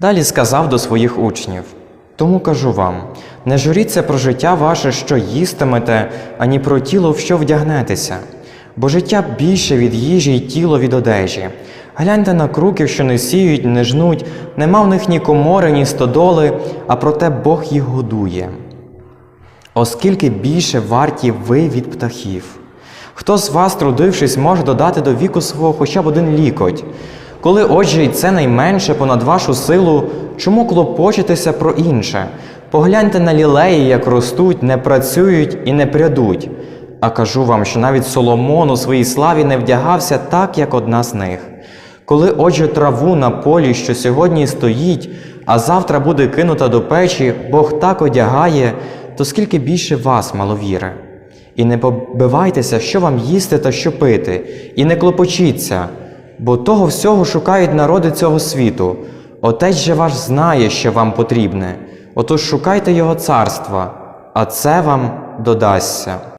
Далі сказав до своїх учнів: Тому кажу вам: не журіться про життя ваше, що їстимете, ані про тіло, в що вдягнетеся, бо життя більше від їжі й тіло від одежі. Гляньте на круків, що не сіють, не жнуть, нема в них ні комори, ні стодоли, а проте Бог їх годує. Оскільки більше варті ви від птахів. Хто з вас, трудившись, може додати до віку свого хоча б один лікоть? Коли, отже, і це найменше понад вашу силу, чому клопочетеся про інше? Погляньте на лілеї, як ростуть, не працюють і не прядуть. А кажу вам, що навіть Соломон у своїй славі не вдягався так, як одна з них. Коли, отже, траву на полі, що сьогодні стоїть, а завтра буде кинута до печі, Бог так одягає, то скільки більше вас, маловіри. І не побивайтеся, що вам їсти та що пити, і не клопочіться, бо того всього шукають народи цього світу. Отець же ваш знає, що вам потрібне. Отож шукайте Його царства, а це вам додасться.